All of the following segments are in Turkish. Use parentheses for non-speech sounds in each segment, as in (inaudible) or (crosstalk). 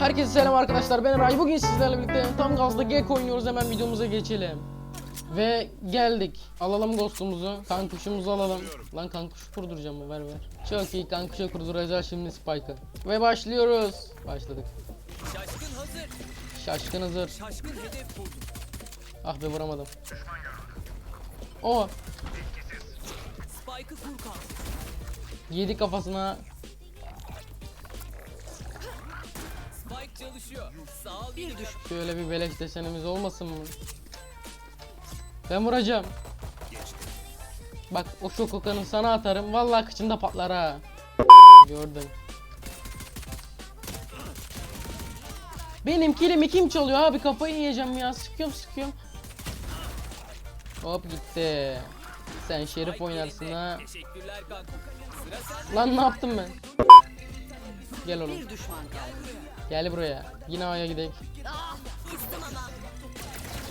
Herkese selam arkadaşlar ben Eray. Bugün sizlerle birlikte tam gazda Gek oynuyoruz. Hemen videomuza geçelim. Ve geldik. Alalım ghost'umuzu. Kankuşumuzu alalım. Lan kankuş kurduracağım mı? Ver ver. Çok iyi kankuşa kurduracağız şimdi Spike'ı. Ve başlıyoruz. Başladık. Şaşkın hazır. Şaşkın hazır. Şaşkın hedef buldu. Ah be vuramadım. O Spike'ı kur yedi kafasına. Spike çalışıyor. Sağ ol bir düş. Şöyle bir beleş desenimiz olmasın mı? Ben vuracağım. Bak o şokokanı sana atarım. Vallahi kıçında patlar ha. Gördüm. Benim kilimi kim çalıyor abi kafayı yiyeceğim ya. Sıkıyorum sıkıyorum. Hop gitti. Sen şerif oynarsın ha. Teşekkürler kanka. Sıra sende. Lan ne yaptım ben? Gel oğlum. Bir düşman geldi. Gel buraya. Yine A'ya gidelim.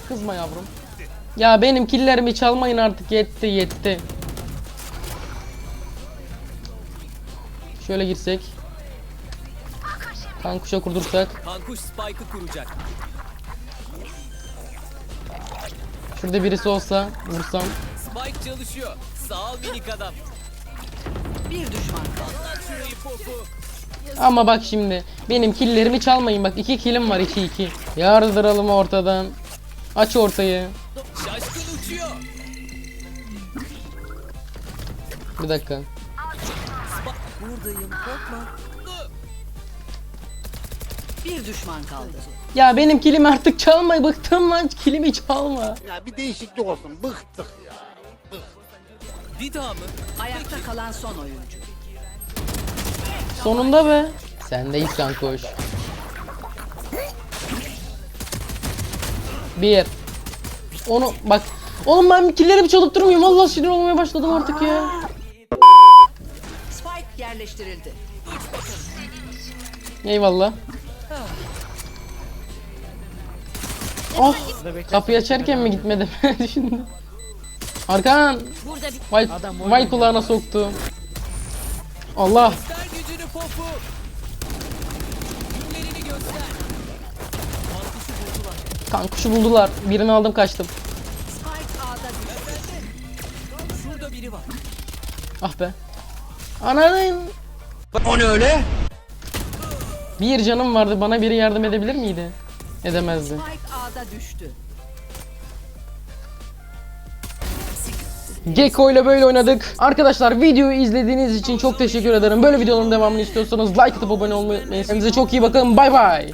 Kızma yavrum. Ya benim killerimi çalmayın artık yetti yetti. Şöyle girsek. Kankuşa kurdursak. Kankuş Spike'ı kuracak. Şurada birisi olsa vursam. Spike çalışıyor. Sağ ol minik adam. Bir düşman kaldı. Ama bak şimdi benim killerimi çalmayın bak iki kilim var 2 2. Yardıralım ortadan. Aç ortayı. Şaşkın uçuyor. Bir dakika. Buradayım korkma. Bir düşman kaldı. Ya benim kilimi artık çalma bıktım lan kilimi çalma. Ya bir değişiklik olsun. Bıktık ya. Bir daha mı? Ayakta kalan son oyuncu. Sonunda be. Sendeyiz kankoş. Bir. Onu bak. Oğlum ben killerimi çalıp durmuyorum. Vallahi sinir olmaya başladım artık ya. Spike yerleştirildi. Eyvallah. Oh. Kapıyı açarken mi gitmedi düşündüm. (laughs) Arkan. Vay, vay kulağına soktu. Allah. Gücünü popu. Günlerini göster. Kankuşu buldular. Kankuşu buldular. Birini aldım kaçtım. Spike A'da düştü. Şurada biri var. Ah be. Ananın. O ne öyle? Bir canım vardı. Bana biri yardım edebilir miydi? Edemezdi. Spike A'da düştü. Gecko ile böyle oynadık. Arkadaşlar videoyu izlediğiniz için çok teşekkür ederim. Böyle videoların devamını istiyorsanız like atıp abone olmayı unutmayın. Kendinize çok iyi bakın. Bay bay.